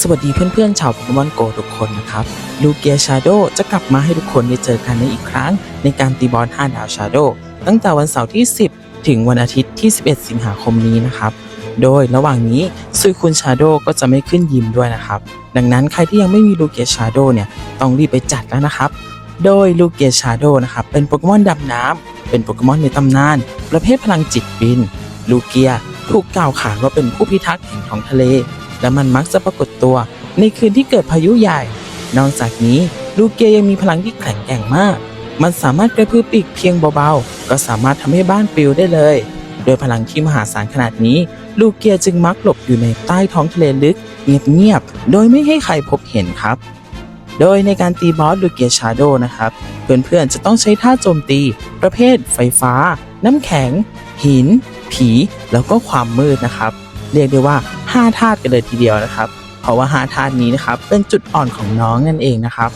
สวัสดีเพื่อนๆชาวโปเกมอนโกทุกคนนะครับลูเกียชาโดจะกลับมาให้ทุกคนได้เจอกันในอีกครั้ง ในการตีบอล5ดาวชาโดตั้งแต่วันเสาร์ที่ 10 ถึงวันอาทิตย์ที่ 11 สิงหาคมนี้นะครับ โดยระหว่างนี้ซุยคุณชาโดก็จะไม่ขึ้นยิมด้วยนะครับ ดังนั้นใครที่ยังไม่มีลูเกียชาโดเนี่ยต้องรีบไปจัดแล้วนะครับ โดยลูเกียชาโดนะครับเป็นโปเกมอนดำน้ำเป็นโปเกมอนในตำนาน ประเภทพลังจิตบิน ลูเกียถูกกล่าวขานว่าเป็นผู้พิทักษ์แห่งท้องทะเล และมันมักจะปรากฏตัวในคืนที่เกิดพายุใหญ่ นอกจากนี้ลูเกียยังมีพลังที่แข็งแกร่งมาก มันสามารถกระพือปีกเพียงเบาๆ ก็สามารถทำให้บ้านปลิวได้เลย โดยพลังที่มหาศาลขนาดนี้ ลูเกียจึงมักหลบอยู่ในใต้ท้องทะเลลึก เงียบๆ โดยไม่ให้ใครพบเห็นครับ โดยในการตีบอสลูเกียชาโดนะครับ เพื่อนๆ จะต้องใช้ท่าโจมตี ประเภทไฟฟ้า น้ำแข็ง หิน ผี แล้วก็ความมืดนะครับ เรียกได้ว่า 5 ธาตุกันเลยทีเดียวนะครับ เพราะว่า 5 ธาตุนี้นะครับเป็นจุดอ่อนของน้องนั่นเองนะครับ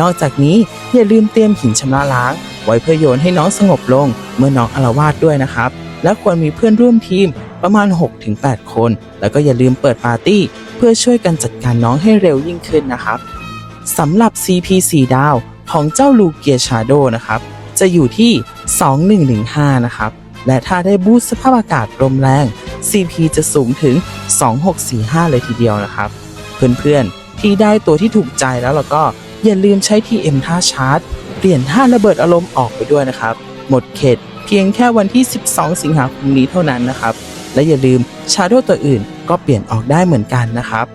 นอกจากนี้อย่าลืมเตรียมหินชำระล้าง ไว้เพื่อโยนให้น้องสงบลงเมื่อน้องอาละวาดด้วยนะครับ และควรมีเพื่อนร่วมทีมประมาณ 6-8 คน แล้วก็อย่าลืมเปิดปาร์ตี้ เพื่อช่วยกันจัดการน้องให้เร็วยิ่งขึ้นนะครับสำหรับ CP 4 ดาวของเจ้าลูเกียชาโดนะครับ จะอยู่ที่ 2115 นะครับ และถ้าได้บูสสภาพอากาศลมแรง CP จะสูงถึง 2645 เลยทีเดียวนะครับ เพื่อนๆ ที่ได้ตัวที่ถูกใจแล้วแล้วก็อย่าลืมใช้ TM ท่าชาร์จ เปลี่ยนท่าระเบิดอารมณ์ออกไปด้วยนะครับ หมดเขตเพียงแค่วันที่ 12 สิงหาคมนี้เท่านั้นนะครับ และอย่าลืมชาโดตัวอื่นก็เปลี่ยนออกได้เหมือนกันนะครับ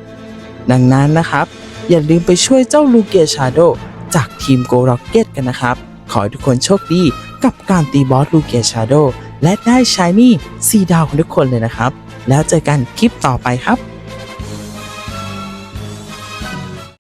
ดังนั้นนะครับ อย่าลืมไปช่วยเจ้าลูเกียชาโดจากทีมโกร็อกเก็ตกันนะครับ ขอให้ทุกคนโชคดีกับการตีบอสลูเกียชาโด และได้ชายนี่ซีดาวของทุกคนเลยนะครับ แล้วเจอกันคลิปต่อไปครับ